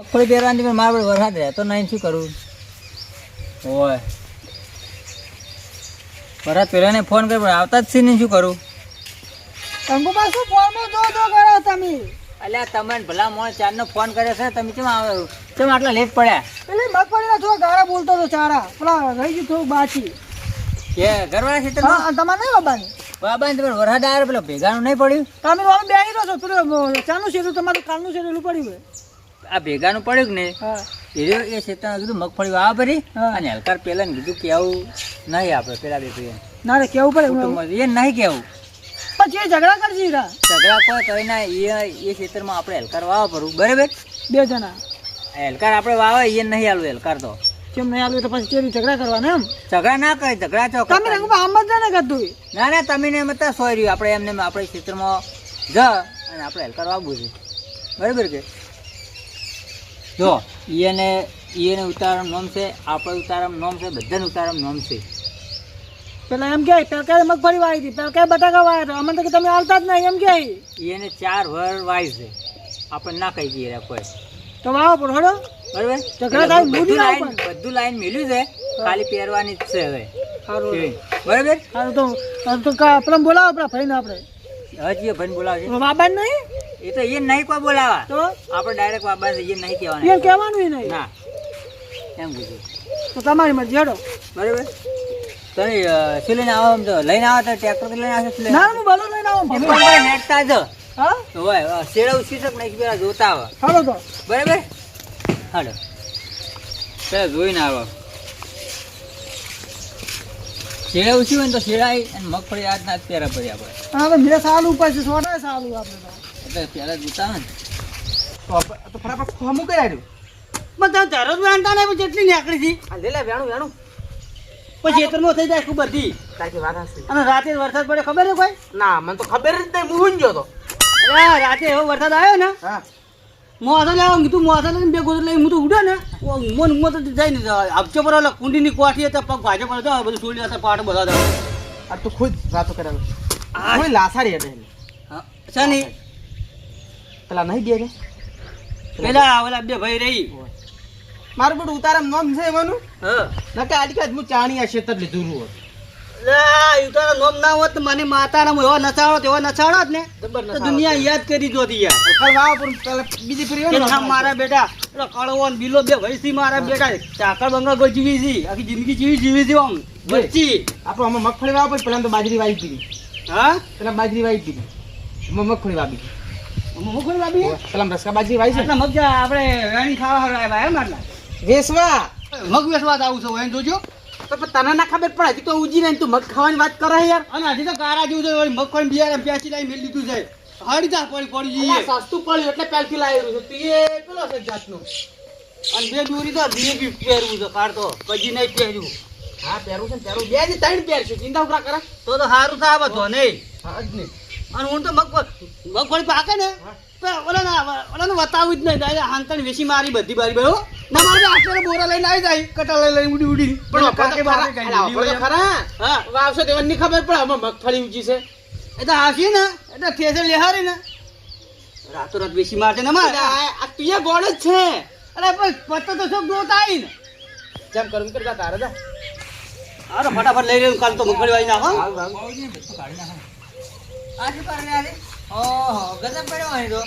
મગફળી પહેરવાની પણ મારા વરસાદ રહેતો નહીં શું કરું? હોય વરસાદ પહેલાને ફોન કર્યો પણ આવતા જ છે નહીં શું કરું? કંકુબા પાછું ફોનમાં જો જો કરો તમે? અલ્યા તમને ભલા મોણ ચારનો ફોન કર્યો છે તમે કેમ આવે? કેમ આટલા લેટ પડ્યા? પેલી મગફળીના થોડા ગારા બોલતો હતો ચારા. પેલા રહી ગયું થોડું બાકી. કે ઘરવાળા છે તમારે નહીં બાબાની બાબા તમે વરસાદ આવ્યો પેલો ભેગાનું નહીં પડ્યું? તમે તો બે રહ્યો છો પેલું ચાનું શેરું તમારું કાલનું શેરું એટલું પડ્યું હોય. આ ભેગાનું પડ્યું કે ને એ એ ખેતરમાં કીધું મગફળી વાવા ભરી. અને હલકાર પેલા ને કીધું કેવું નહીં આપણે પેલા બે ભાઈ ના રે કેવું પડે. એ નહીં કેવું. પછી ઝઘડા કરશે ઝઘડા કોઈ તો ના એ એ ખેતરમાં આપણે હલકાર વાવા પડવું બરાબર? બે જણા. હેલકાર આપણે વાવે એ નહીં આલું હલકાર તો. કેમ નહીં આલું તો પછી કેવી ઝઘડા કરવાના એમ? ઝઘડા ના કરે ઝઘડા ચો તમે રંગમાં આમ જ ને કરતું ના ના તમે ને મતા સોય રહ્યું આપણે એમને આપણે ખેતરમાં જ અને આપણે હલકાર વાવવું છે બરાબર કે? જો એને એને ઉતારમ નોમ છે આપણે ઉતારમ નોમ છે બધાને ઉતારમ નોમ છે. પેલા એમ કે પેલકા મગફળી વાવી હતી? પેલકા બટાકા વાવ્યા હતા? અમને તો કે તમે આવતા જ નહીં એમ કે એને ચાર વર વાય છે. આપણે ના કહી દઈએ કોઈ. તો વાવો પણ હડો. બરાબર? બધું લાઈન બધું લાઈન મેલ્યું છે ખાલી પહેરવાની જ છે હવે. સારું બરાબર? સારું તો તો પેલા બોલાવો આપણા ભાઈને આપણે. હજી ભાઈ બોલાવશે બાબા નહીં? એ તો એ નહીં કોઈ બોલાવા. તો? આપણે ડાયરેક્ટ બાબા એ નહીં એમ કહેવાના કહેવાનું નહીં. ના. એમ કીધું. તો તમારી મત જડો બરાબર? તમે શું લઈને આવો આમ તો. લઈને આવો તો ટ્રેક્ટર લઈને આવશે ના હું બોલો લઈને આવો. પણ નેટતા જ. હા? હોય શેડા ઉછી શક નહીં પેલા જોતા આવે. હાલો તો. બરાબર? હાલો. પેલા જોઈને આવો. શેડા ઉછી હોય ને તો અને મગફળી આજ ના જ પહેરા પડી આપણે હા મેં સારું ઉપર છે. સોટા સારું આપણે એટલે પહેલા જોતા હોય ને તો ફટાફટ ખોમું કઈ આવ્યું બધા ધરો જ વાંધા નહીં પછી નીકળી હતી. આ વેણું વેણું. પછી ખેતરમાં થઈ જાય ખૂબ બધી. તારી વાત હશે અને રાતે વરસાદ પડે ખબર છે કોઈ? ના મને તો ખબર જ નહીં હું ગયો તો. અરે રાતે એવો વરસાદ આવ્યો ને હા. મોસા લેવા કીધું મોસા લઈને બે ગોદર લઈને હું તો ઉડ્યો ને. ઓ મન મન તો જાય ને આપચો પર ઓલા કુંડીની કોઠી હતા પગ ભાજે પર તો બધું છોડી હતા પાટ બધા આ તું ખુદ વાતો કરેલો કોઈ લાસારી હતી હા. છે ને પેલા નહીં દે રે પેલા ઓલા બે ભાઈ રહી. મારું બધું ઉતારમ નોમ છે એવાનું નકે આજકા હું ચાણી આ ક્ષેત્ર લીધું નોમ ના હોત મને માતાના એવો નચાડો તેવો નચાડો જ ને. દુનિયા યાદ કરી જોતી યાર. ખર વાવ પર પેલા બીજી પૂરી મારા બેટા કળવો ને બીલો બે વયસી મારા બેટા. ચાકર બંગા કોઈ જીવી છી આખી જિંદગી જીવી જીવી છી આમ. વચ્ચી. આપણે આમાં મગફળી વાવ પછી પેલા તો બાજરી વાવી દીધી. હા? પેલા બાજરી વાવી દીધી. મગફળી વાવી મુખોઈ બાબી. પેલા રસકા ભાઈ છે. ને? આટલા મગ જા આપણે વેણી ખાવા આવ્યા એમ આટલા વેસવા. મગ વેસવા જ આવું છું એમ જોજો. તો તને ના ખબર પડે હજી તો ઉજી નહીં તું મગ ખાવાની વાત કરે યાર. અને હજી તો કારા જેવું છે મગ મગફળી બિયારણ પ્યાસી લાવી મેલી દીધું છે. હાડી જા પડી પડી જઈએ. સસ્તું પડ્યું એટલે પેલથી લાવેલું છે. તું એ પેલો છે જાતનું. અને બે દૂરી તો બે બી પહેરવું છે કાઢતો કજી નહીં પહેર્યું. હા પહેરું છે ને પહેરું. બે ત્રણ પહેરશું. ચિંતા ઉકરા કરે. તો તો સારું થાય બધો નહીં. હા જ નહીં. અને હું તો મગફળી મગફળી પાકે ને? તો ઓલાના બતાવું જ નહીં. દાદા હાંતણ વેસી મારી બધી બારી બારી ના મારે આટલે બોરા લઈને આવી જાય. કટા લઈ લઈ ઉડી ઉડી પણ. ખરા હા. વાવશો તેવા ની ખબર પડે. આમાં મગફળી ઊંચી છે. એ તો હાસી ને. એ તો ઠેસર લેહારી ને. રાતો રાત વેસી મારશે ને મારે. આ તું ગોળ જ છે. અરે પણ પત્તો તો આવી ને. જેમ કરું કરતા તારે અરે ફટાફટ લઈ રહ્યું કાલ તો મગફળી વાળી નાખો. હાલ, પર આ શું ઓહો ગજબ પડ્યો અહીં તો.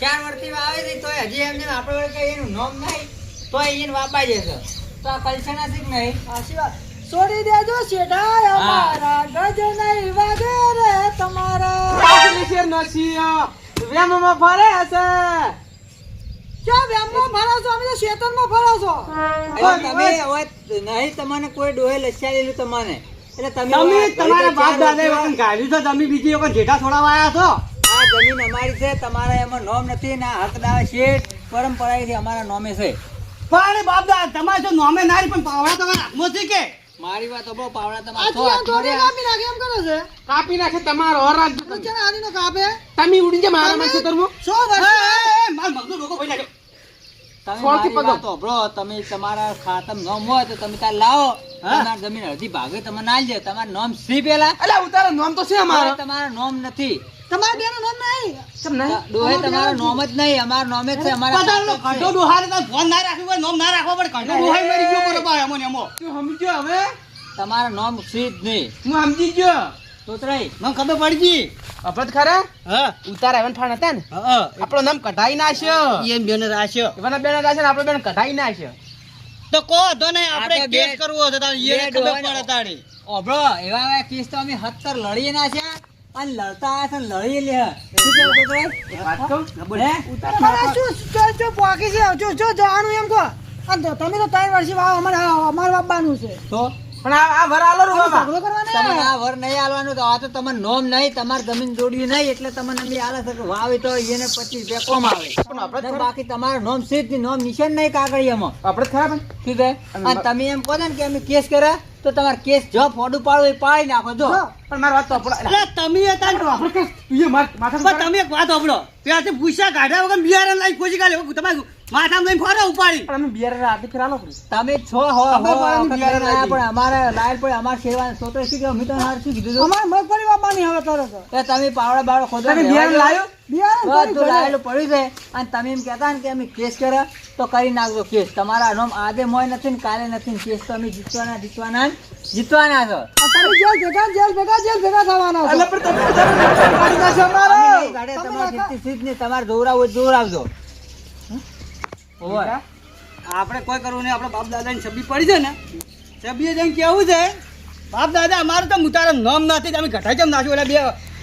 ચાર વર્ષથી વાવે છે તોય હજી એમને આપણે કઈ એનું નામ નહીં તોય એને વાપાઈ જશે. તો આ કલ્ચરના શીખ નહીં. સાચી વાત. છોડી દેજો શેઠા અમારા ગજ નહીં વાગે રે તમારા. પાછલી છે નસીયા. વેમમાં ફરે છે. ક્યાં વ્યામમાં ફરો છો? અમે તો શેતરમાં ફરો છો. તમે હવે નહીં તમને કોઈ ડોહે લસ્યા તમને એટલે તમે તમારા બાપ દાદા વખત ગાળ્યું છે? તમે બીજી વખત જેઠા છોડાવા આવ્યા છો? આ જમીન અમારી છે તમારા એમાં નોમ નથી ને આ શેઠ પરંપરાથી અમારા નોમે છે. પણ બાપ દાદા તમારે જો નોમે નારી પણ પાવડા તમારા હાથમાં છે કે? મારી વાત બહુ પાવડા તમારા. કાપી નાખે એમ કરે છે? કાપી નાખે તમારો તો ચાલ આરીનો કાપે. તમે ઉડી જે મારા માં ખેતરમાં સો વર્ષ માર મગનો લોકો ભાઈ નાખ્યો. તમે તમારા ખાતમ નોમ હોય તો તમે તાર લાવો? તમારી જમીન અડધી ભાગે તમે ના તમારું નોમ સી પેલા? અલા ઉતારો નામ તો છે અમારો. તમારા નોમ નથી. તમારા બેનો નામ નહીં. ડોહે તમારું નોમ જ નહીં. અમારું નોમ જ છે. અમારા ડોહારે તો ફોન ના રાખ્યું હોય નોમ ના રાખવો પડે. ડોહાઈ મરી ગયો સમજ્યો હવે? તમારું નામ જ નહીં. હું સમજી ગયો. તોતરાઈ મને ખબર પડી ગઈ અપત ખરા? હા. ઉતાર એવન ફાણ હતા ને? હા આપણો નામ કઢાઈ નાખ્યો. એમ બેન રાખ્યો એવાના બેન હતા ને આપણો બેન કઢાઈ નાખ્યો. તો કહો તો ને આપણે આપણે કેસ કરવો હતો તારે બે ખબર પડે તારી. ઓભળો એવા એવા કેસ તો અમે હત્તર લડીએ ના છે. અને લડતા આવ્યા છે લડી લે. શું કેવું તોતરાઈ? વાત કહું? હે? તમારે શું જો જો બાકી છે? જો જો જવાનું એમ અને તો તમે તો ત્રણ વર્ષથી વાવ અમારે અમારે વાપવાનું છે. તો? પણ આ વર આલો રૂ ઝઘડો કરવાનો તમને આ વર નહીં આલવાનું તો આ તો તમારે નોમ નહીં તમારે જમીન જોડ્યું નહીં એટલે તમને બી આલે છે કે વાવે તો એને પચીસ રૂપિયા કોમ આવે. પણ આપણે બાકી તમારો નોમ છે નહીં, નોમ નિશાન નહીં કાગળિયામાં. આપણે ખરાબ ખરા શું છે? અને તમે એમ કહો ને કે અમે કેસ કર્યા તો તમારે કેસ જો ફોડું પાડો એ પાડી નાખો જો. પણ મારી વાત તો આપણો એટલે તમે હતા ને આપણે કે તું માથા પણ તમે એક વાત સાંભળો. ત્યાંથી પૂછ્યા કાઢ્યા વગર બિયારણ લાઈ ખોજી કાઢે. તમારે માથામાં લઈને ફરો ઉપાડી. પણ અમે બિયર રાતે ફેરાલો તમે છો હો હો. પણ અમારે લાયર પર અમાર શેરવાના સોતો છે કે અમે તો હાર શું કીધું? અમારે મગફળી વાપવાની હવે તરત એ તમે પાવડા બાવડા ખોદો તમે બિયર લાયો બિયર તો લાયેલું પડ્યું છે. અને તમે એમ કહેતા ને કે અમે કેસ કર્યા તો કરી નાખજો કેસ. તમારા નામ આજે મોય નથી ને કાલે નથી ને કેસ તો અમે જીતવાના જીતવાના જીતવાના છો. તમે જેલ ભેગા જેલ ભેગા જેલ ભેગા થવાના છો. એટલે પણ તમે તમારે જીતતી સીધ નહીં, તમારે દોરાવું હોય તો દોરાવજો હમ? ઓય. આપણે કોઈ કરવું નહીં આપણે બાપ દાદાની છબી પડી છે ને છબીએ જઈને કેવું છે? બાપ દાદા અમારે તો મુતારા નામ નથી અમે ઘટાઈ જમ નાખ્યું? એટલે બે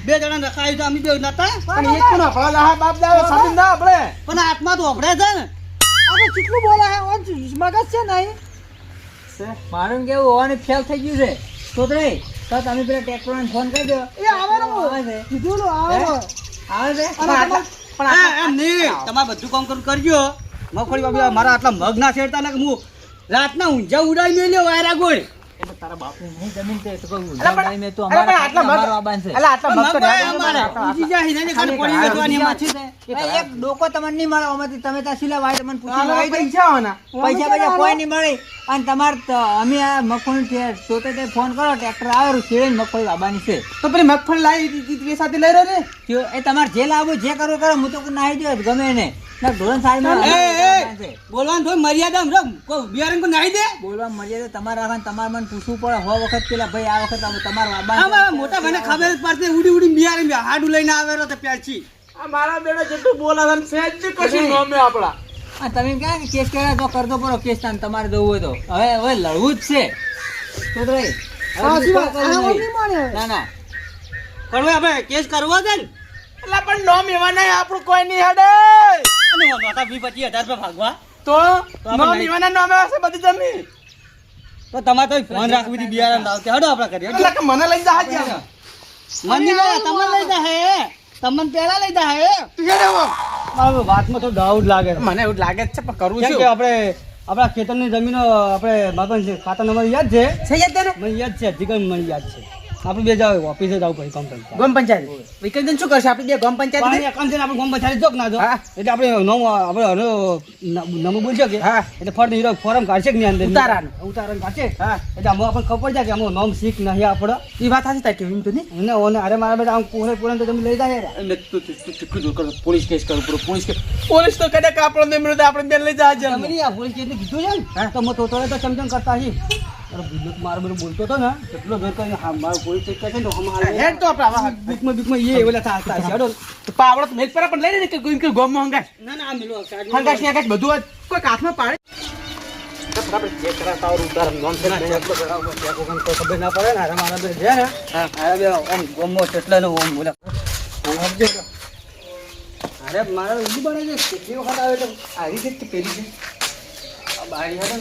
બે જણા રખાયું તો અમે બે નતા? પણ એક પણ આપણા લાહા બાપ દાદા સાબિત ના આપણે. પણ આત્મા તો અભડે છે ને. આ કેટલું બોલા હે ઓન મગજ છે નહીં મારું કેવું હોવાની ફેલ થઈ ગયું છે. છોકરી તો તમે પેલા ટ્રેક્ટરને ફોન કરી દો એ આવે ને આવે છે. કીધું આવે આવે છે? પણ એમ નહીં. તમારે બધું કામ કરું કરજો. મગફળી બાબી મારા આટલા મગ ના છેડતા ને કે હું રાતના ઊંઝા ઉડાઈ મેલ્યો વાયરા ગોળ તારા બાપની નહીં જમીન તે તો કહું, અલા પણ- જમીન મેં તો અમારા આટલા મગ- અમારો છે. અલા આટલા મગ તો મગ રહ્યા અમારે અમારા. ઊંચી જાય ને ખાલી પડી વેચવાની એમાં. છે? એક ડોકો તમને નહીં મળે આમાંથી તમે ત્યાં સિલા પૂછી પૈસા હોવાના. પૈસા પૈસા કોઈ નહીં મળે અને તમારે અમે આ મગફળી છે તો ફોન કરો ટ્રેક્ટર આવે છેડે મગફળી લાવવાની છે તો પેલી મગફળી લાવી સાથે લઈ રહ્યો ને એ તમારે જે લાવવું જે કરવું કરો હું તો નાહી દો ગમે એને ના ધોરણ સાહેબ એ, એ, બોલવાનું થોડી મર્યાદા સમજો. કોઈ બિયારણ કોઈ નાહી દે? બોલવા મર્યાદા તમારે રાખવાનું તમારે મને પૂછવું પડે. હો વખત પેલા ભાઈ આ વખત તમારા બાબા મોટા ભાઈને ખબર જ પડતી ઉડી ઉડી બિયારણ હાડું લઈને આવેલો તો પ્યારથી. આ મારા બેડો જેટલું બોલાવે સહેજ બી કશું નોમે આપણા. આ તમે ક્યાં કેસ કર્યા? તો કરતો પડો કેસ તાન તમારે જવું હોય તો. હવે હવે લડવું જ છે. તો ના ના. પણ હવે આપણે કેસ કરવો છે ને? એટલે પણ નોમ એવા નહીં આપણું કોઈ નહીં હેડે. અને નોટા વી પચીસ હજાર રૂપિયા ભાગવા? તો આપણે નોમ નહીં. એવાના હશે બધી જમીન. તો તમારે તો ફોન રાખવી હતી બિયારણ લાવતી હડો આપણે કરીએ એટલે કે મને લઈ જા હાજી મને તમને લઈ જા હે. તમને પેલા લઈ જા હે. તું હેડે વાતમાં તો ડાઉટ લાગે મને એવું લાગે જ છે પણ કરવું છે. કે આપણે આપણા ખેતરની જમીનો આપણે માપન છે ખાતા નંબર યાદ છે. છે યાદ તને મને યાદ છે મને યાદ છે. આપણે બે જાવ ઓફિસે જાવ પછી કંપની ગામ પંચાયત. વિકલજન શું કરશે આપણે બે ગમ પંચાયત એકાઉન્ટ છે આપણે ગામ પંચાયત જોક ના જો. એટલે આપણે નવ આપણે હનો નંબર બોલશે કે? હા. એટલે ફળ હીરો ફોરમ કાઢશે કે નહીં અંદર? ઉતારાન. ઉતારણ કાઢશે? હા. એટલે આમાં આપણને ખબર છે કે આમાં નામ શીખ નહીં આપણે એ વાત સાચી તારી કેવી તો નહીં? ને ઓને અરે મારા બેટા આમ પૂરે પૂરે તો તમે લઈ જાય. એટલે તું તું તું તું કર પોલીસ કેસ કરું પૂરો પોલીસ કેસ. પોલીસ તો કદાચ આપણો ને મળ્યો તો આપણે બેન લઈ જાય તમે નહીં આ પોલીસ કેસને કીધું છે ને? તો હું તો તો તો ચમચમ કરતા હી તો મારો બધું બોલતો હતો ને કેટલો જોર કરીને હા મારો પોલીસ ચેક કરશે ને તો હમ હાલ હેડ તો આપણે બીકમાં બીકમાં એ ઓલા થા થા છે હડો. તો પાવડો મેજ પર પણ લઈ લે કે કોઈ કોઈ ગોમ હંગાશ ના ના મિલો હંગાશ ને હંગાશ બધું કોઈ હાથમાં પાડે આપણે ચેક કરાવતા આવડું ઉતાર નોમ છે ને એટલો કરાવો કોઈ ખબર ના પડે? ને અરે મારા બે છે ને અરે બે ઓમ ગમો કેટલા નો ઓમ બોલા ઓમ સમજો તો. અરે મારા ઊંધી બને છે. કેટલી વખત આવે તો આવી છે પેલી છે. બારી હતો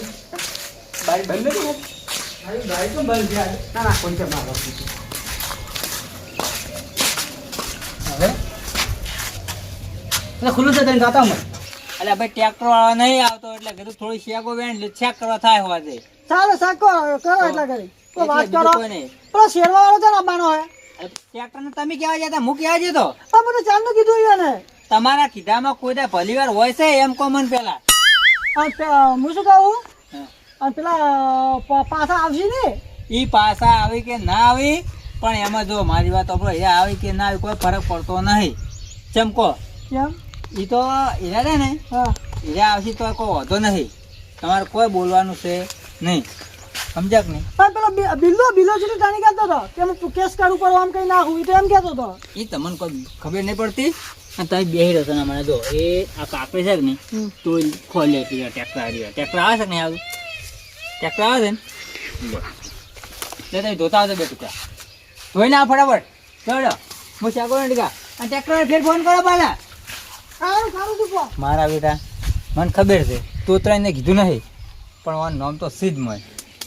બારી બંધ નથી મને તમે કેવા જતા હું કેવા જતો બધું ચાલનું કીધું એને તમારા કીધામાં કોઈ દા ભલી વાર હોય છે એમ કોમન પેલા હું શું કહું. અને પેલા પાછા આવશે ને. એ પાછા આવી કે ના આવી પણ એમાં જો મારી વાત આપણે એ આવી કે ના આવી કોઈ ફરક પડતો નહીં. ચમકો કેમ? એ તો હીરા છે ને હીરા આવશે તો કોઈ વાંધો નહીં. તમારે કોઈ બોલવાનું છે નહીં. સમજાક નહીં? પણ પેલો બિલ્લો બિલ્લો છે જાણી કહેતો હતો કે હું કેસ કાઢું પડું આમ કંઈ નાખું એ તો એમ કહેતો હતો એ તમને કોઈ ખબર નહીં પડતી? અને તમે બે રહ્યો છો ને મને જો. એ આ કાકડી છે કે નહીં. તો ખોલી ટેક્ટર ટ્રેક્ટર આવી રહ્યો ટ્રેક્ટર આવે છે કે નહીં આવતું ટ્રેક્ટર આવે છે? ને લે તમે ધોતા આવજો બે ટુકડા ધોઈ ના ફટાફટ. ચડો હું ચાકો ને ટીકા અને ટ્રેક્ટર ફેર ફોન કરો પાછા. તું. મારા બેટા મને ખબર છે તોતરાઈને કીધું નહીં પણ મારું નામ તો સિદ્ધ મય.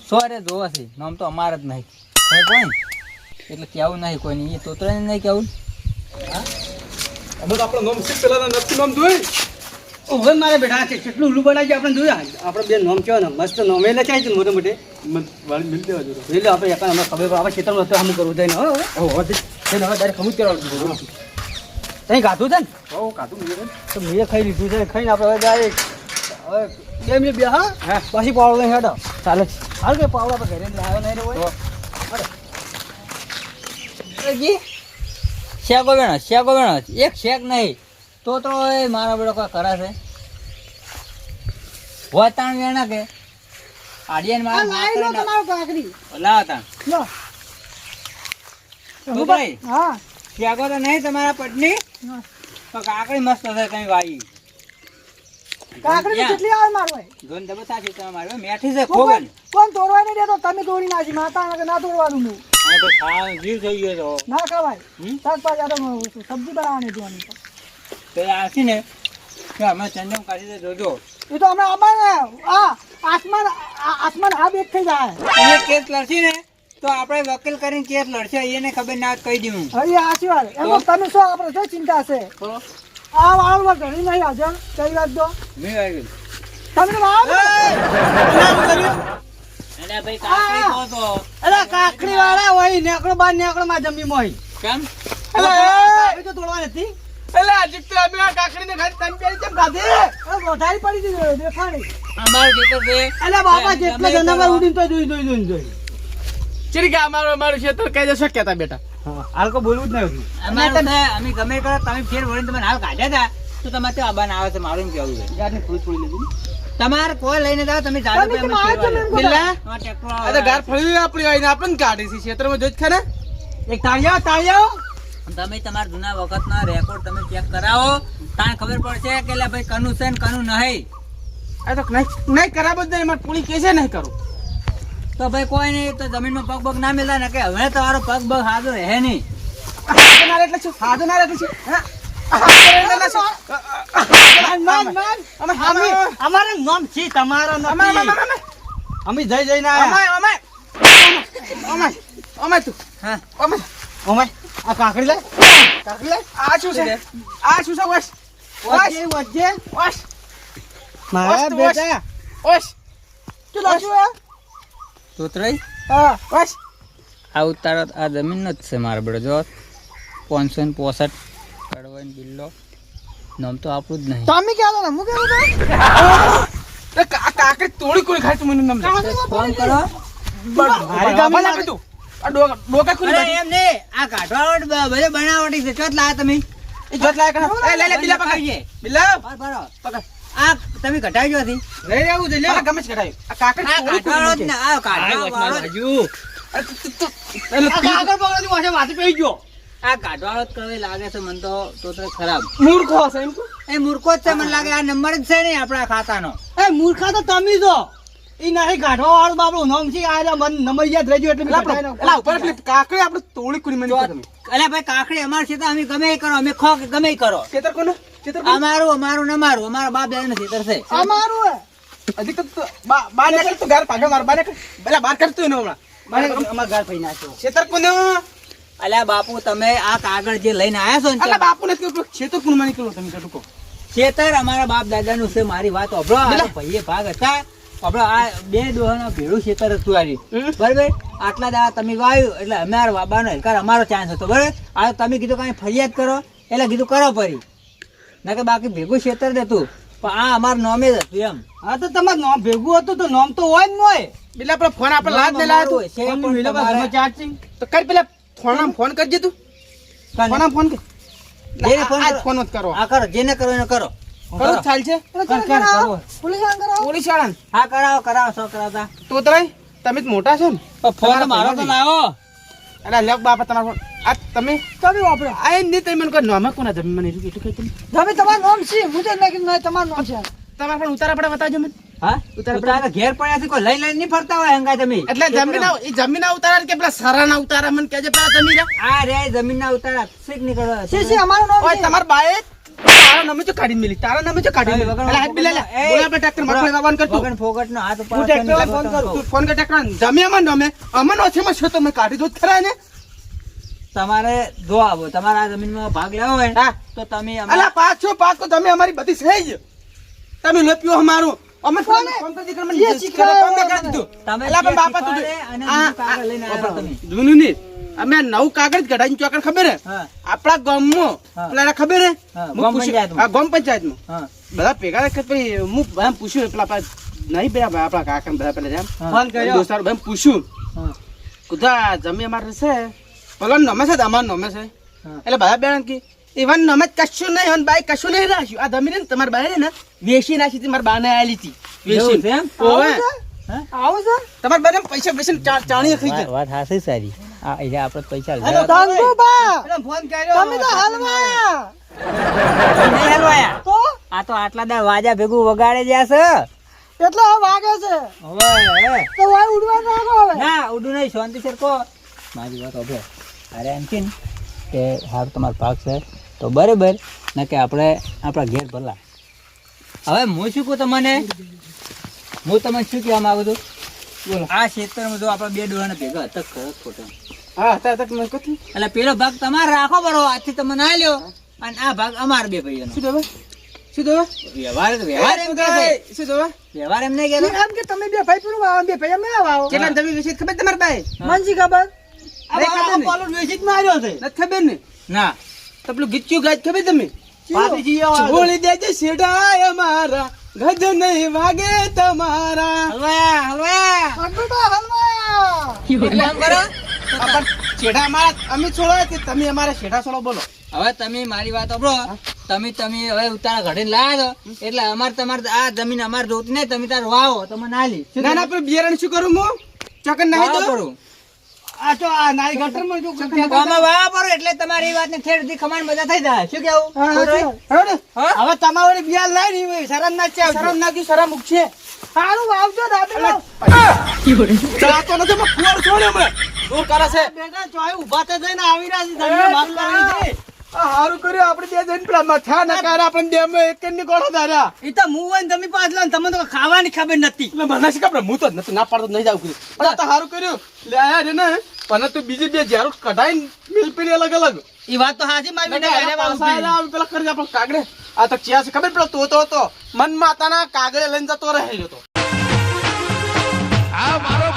સોરે જોવા છે નામ તો અમારે જ નહીં. ખબર કોઈ એટલે કેવું નહીં કોઈ નહીં એ તોતરાઈને નહીં કેવું અમે તો આપણો નામ સીધ પેલા નથી નામ જોઈ ઓવે મારે બેટા છે કેટલું ઉલ્લું બનાવી આપણે જોયા આપણે બે નોમ કહેવાય ને મસ્ત નોમે. લચાય છે મોટે મોટે. વાળી મિલ દેવા જોઈએ એટલે આપણે એકા અમે ખબર આપણે ખેતરમાં હતું હમ કરવું થાય ને હવે હવે તારે ખમું જ કરવાનું તઈ ગાધું છે ને? હો ગાધું મિલ તો મેં ખાઈ લીધું છે ખાઈને આપણે હવે ડાયરેક્ટ હવે બે મિનિટ બે હા? હા. પછી પાવડો નહીં હેડો. ચાલે હાલ કે પાવડો આપણે ઘરે લાવ્યો નહીં રે હોય. શેકો બેનો શેકો બેનો એક શેક નહીં. તો તો એ મારા બેડો કોઈ કરે છે. વતાણ વેણા કે આડિયન મારા લાઈ લો તમારો કાકડી લાવ તા લો ભાઈ હા. ત્યાગો તો નહીં તમારા પટની તો કાકડી મસ્ત છે કઈ વાઈ. કાકડી કેટલી આવે દબો સાચી તમે મેઠી છે કોણ કોણ તોડવા નહીં દેતો તમે તોડી નાખી માતા ના તોડવાનું હું. જીવ થઈ ગયો તો ના ખવાય? શાકભાજી સબ્જી બનાવવાની દેવાની તો. તો એ ને તો ચંદમ કાઢી દે જોજો. એ તો હમણાં અમારે આ આસમાન આસમાન આ એક થઈ જાય. એ કેસ લડશે ને તો આપણે વકીલ કરીને કેસ લડશે એને ખબર ના કહી દઉં. હવે એ સાચી વાત એમ તમે શું આપણે શું ચિંતા છે? આ વાળમાં ઘણી નહીં આવજો કઈ વાત દો મેં આવી ગયું તમે અરે ભાઈ કાકડી કહો તો. અરે કાકડી વાળા હોય નેકડો બાર નેકડો માં જમી મોય કેમ? કાકડી તો તોડવા નથી. એટલે આજે તો અમે આ કાકડીને ખાલી તન પેરી કેમ ખાધી? અરે વધારે પડી દીધી દેખાડી. અમાર ખેતર છે અલે બાપા જેટલા જનાવર ઉડીને તો જોઈ જોઈ જોઈ જોઈ. ચિરકા અમારો અમારું ખેતર કઈ જશે કેતા બેટા? હાલ કો બોલવું જ નહીં અમારું અમે ગમે કરો તમે ફેર વળીને તમે હાલ કાઢ્યા હતા. તો તમારે ત્યાં આબાને આવે છે મારું કેવું છે. યારની થોડી થોડી લીધી. તમારે કોઈ લઈને જાઓ તમે જાજો કે અમે બિલ્લા આ તો ગાર ફળી આપણી હોય ને આપણને કાઢી છે ખેતરમાં જોઈ ખરે. એક તાળિયા તાળિયા તમે તમારા જૂના વખતના રેકોર્ડ તમે ચેક કરાવો. તાને ખબર પડશે કે લે ભાઈ કનું છે ને કનું નહીં. આ તો નહીં નહીં કરાવો જ નહીં મારે પૂરી કેસે નહીં કરું. તો ભાઈ કોઈ નહીં તો જમીનમાં પગ પગ ના મિલતા ને કે હવે તમારો પગ પગ હાજો રહે નહીં. સાધનાર એટલે શું? સાધનાર એટલે શું? હા? સાધનાર એટલે શું? અમે અમે અમારે નામ છે તમારો અમે અમે અમે અમે જઈ જઈને અમે અમે અમે અમે તું. હા. અમે ઓમે આ કાકડી લે કાકડી લે આ શું છે? આ શું છે? વસ વચ્ચે વજે વસ મારા બેટા. વસ તું લાજુ હે? તોતરાઈ હા વસ આ ઉતારો આ જમીનનો જ છે મારા બેડો જો પાંચસો ને પોસઠ કડવાઈન બિલ્લો. નામ તો આપણું જ નહીં. તમે ક્યાં હતા હું કેવું કાકડી તોડી કોઈ ખાતું મને નામ ફોન કરો. મારી ગામમાં કરી તું. આ ડોકા ડોકા ખુલી એમ નહીં. આ કાઢવાવટ બધે બનાવટી છે. ચોથ લાયા તમે. એ જોત લાયક એ લે લે બિલા પકડ. બિલા બરાબર, બરાબર. પકડ. આ તમે કઢાવી હતી લઈ રહેવું છે લે. આ ગમે છે કઢાઈ. આ કાકડી આ તોડી કાઢવાળો જ કોઈ ને આ કાઢવાવાળો જ. અરે તું- તું- તું- એટલે આ તું- વાસે વાતે પડી ગયો. આ કાઢવાળો કવે લાગે છે મને તો તોતરે ખરાબ. મૂર્ખો એમ એ મૂર્ખો જ છે મને લાગે આ નંબર જ છે ને આપણા ખાતાનો. એ મૂર્ખા તો તમે છો. ઈ નહીં કાઢવા વાળું બાપડું નામ છે આ મન નંબર યાદ રહેજો એટલે એલા કઢાઈ આપણે- એલા ઉપર એટલે કાકડી આપણે તોડી કોઈ મને અલ્યા ભાઈ કાકડી અમાર છે તો અમે ગમે કરો અમે ખો કે ગમે કરો. ખેતર કોનું? ખેતર અમારું અમારું ને અમારું. અમારા બાપ દાદા નથી તરસે અમારું હજી તો તું બા- બહાર નીકળ ઘર માર હમણાં. મારે ફઈ નાખ્યો ખેતર કોનું? અલ્યા બાપુ તમે આ કાગળ જે લઈને આયા છો ને બાપુ નથી કહ્યું, ખેતર કોનું માં નીકળો તમે છેતર ખેતર અમારા બાપ દાદા નું છે મારી વાત ભાઈ ભાઈએ ભાગ હતા. અભળો આ બે દોહાના ભેળું ખેતર હતું આ. હમ. બરાબર? આટલા દાડા તમે વાવ્યું એટલે અમારા બાબાનો હેલકાર અમારો ચાન્સ હતો. બરાબર? આ તમે કીધું કાંઈ ફરિયાદ કરો? એટલે કીધું કરો પડી ના કે બાકી ભેગું ખેતર જ હતું. પણ આ અમારું નોમે જ હતું એમ. હા તો તમારું નામ ભેગું હતું તો નામ તો હોય જ ન હોય. એટલે આપણે ફોન આપણે લાજ ને તું. કર પેલા ફોનામ ફોન કરજે તું. ફોન જેને ફોન આજ. ફોન કરો જેને કરો એને કરો. કરો જ ચાલ છે. એટલે કર, ચાલ કર, કરાવો. કરવો. પોલીસ વાળાને કરાવો. પોલીસવાળા હા કરાવો કરાવો શું કરાવતા તોતરાય તમે જ મોટા છો ને. ફોન મારો તો ના અરે લેખ બાપા તમારો આ તમે તમે વાપરો. આ એમ નહીં તમે મને કહો નામે કોના જમી? મને એટલું એટલું કહી તમે તમે તમારું નામ છે. હું તો નાખી નહીં તમારું નામ છે. તમારા પણ ઉતારા પડે બતાવજો મને. હા? ઉતાર ઘેર પડ્યા છે કોઈ લઈ લઈને નહીં ફરતા હોય હંગાય તમે. એટલે જમીન એ જમીન ઉતારા કે પેલા સરાના ઉતારા મને કહેજે પેલા તમે આ રે જમીન ના ઉતારા. શીખ નીકળો છે છે અમારું નામ તમાર બાએ તારા નામે તો કાઢી મેલી. તારા નામે તો કાઢી મેલી. વગર- હાથ બિલા બોલા બે ટ્રેક્ટર મકડે લાવવાનું કરતું. વગર ફોગટ નો હાથ હું ટ્રેક્ટર ફોન કરું તું ફોન કર ટ્રેક્ટર જમ્યા માં નામે અમન ઓછેમાં છે તો મેં કાઢી દો ખરા ને તમારે જો આવો તમારે આ જમીનમાં ભાગ લેવો હોય હા. તો તમે અલા પાછો પાછો તમે અમારી બધી છે જ. તમે લોપ્યો અમારું. અમે ફોન ફોન કરી દીકરા મને જે જે ફોન મને. દીધું. તમે અલા પણ બાપા તું આ- લઈને આવ્યા તમે. જૂનું નહીં અમે નવું કાગળ કઢાઈને ચોકડ ખબર હે? આપણા ગામમાં. પેલા ખબર હે? ગામ પૂછ્યું- પંચાયતમાં. બધા ભેગા રાખે પછી હું એમ પૂછ્યું પેલા પાસે નહીં પેલા ભાઈ આપણા કાકા બધા પેલા જેમ. ફોન કર્યો. દોસ્તારો બધા પૂછ્યું. કુદા જમી અમારે છે? પેલા નમે છે અમાર નમે છે. હા. એટલે બધા બેન કે એવા નમે કશું નહીં હોય બાઈ કશું નહીં રાખ્યું. આ જમીન ને તમારી બાઈ ને વેસી નાખી હતી મારા બાને આલી હતી. વેસી છે ઓવે. હા? આવું છે? તમારી બાને પૈસા પૈસા ચાણી ચાણીએ ખાઈ ગયા વાત હાસી સારી. આ એટલે આપણે પૈસા લેવા- ધંધુ ફોન કર્યો તમે તો હલવાયા નહીં હલવાયા. તો? આ તો આટલા દા વાજા ભેગું વગાડે જ્યાં છે. એટલે હવે વાગે છે. હવે હવે. તો વાય ઉડવા નાખો હવે. ના ઉડું નહીં શાંતિ સર કહો મારી વાત હવે અરે એમ કે કે હાર તમારો પાક છે તો બરાબર ને કે આપણે આપણા ઘેર ભલા. હવે હું શું કહું તમને? હું તમને શું કહેવા માંગુ છું. આ ક્ષેત્રમાં જો આપણા બે ડોળાને ભેગા હતા ખરા ખોટા. હા હતા હતા મેં કીધું એટલે પેલો ભાગ તમારે રાખો બરો આથી તમે ના લ્યો. અને આ ભાગ અમાર બે ભાઈઓનો. શું દવા શું દવા વ્યવહાર વ્યવહાર એમ કહે શું દવા વ્યવહાર એમ નહીં કહેતો એમ કે તમે બે ભાઈ પેલું વાવો બે ભાઈ અમે વાવો. કેટલા તમે વેચી ખબર તમારી બાઈ મનજી ખબર? નહીં. ખબર ને? પાલું માર્યો છે. નથી ખબર ને? ના. તો પેલું ગીચ્યું ગાજ ખબર તમે પાપીજી આવો. બોલી દેજે શેડાય અમારા. ગજ નહીં વાગે તમારા હલવાયા હલવાયા ધંધુ બા કરો. અમારા અમે છોડો કે તમે અમારા છોડો બોલો. હવે તમે મારી વાત સાંભળો. તમે તમે હવે ઉતારા ઘડીને લાયા છો. એટલે અમારે તમારે આ જમીન અમારે જોતી નહીં. તમે તાર વાવો તમે ના લી. ના ના બિયારણ શું કરું હું? ચકન દો પડું. આ તો આ નારી ગટરમાં જો આમાં વાવો એટલે તમારી વાત ને ખેડ દી ખમાણ બધા થઈ જાય. શું કેવું હા, છોકરાઓ? હવે તમારે બિયાર લાવી નહીં શરમ ના છે શરમ ના શરમ ઉગશે. સારું વાવ ચાતો નથી પણ કુંવર છોડ્યો હમણાં દૂર કરે છે? બેટા ચોય ઊભા તો થઈને આવી રહ્યા છે માફ હારું કર્યું આપણે બે જણ પેલા મથા ના આપણે બે એક ની ગોળો ધાર્યા. એ તો હું હોય તમે પાછલા તમને તો ખાવાની ખબર નથી. મને શું ખબર હું તો નથી ના પાડતો નહીં જાવ કીધું તો હારું કર્યું. લે આયા રે ને. પણ તું બીજી બે જ્યારો કઢાઈ મિલ પેલી અલગ અલગ. એ વાત તો હાજી મારી બેટા પેલા કરી આપણે કાગડે આ તો ચિયા છે ખબર પેલો તોતો હતો. મન માતાના કાગડે લઈને જતો રહે તો. આ મારો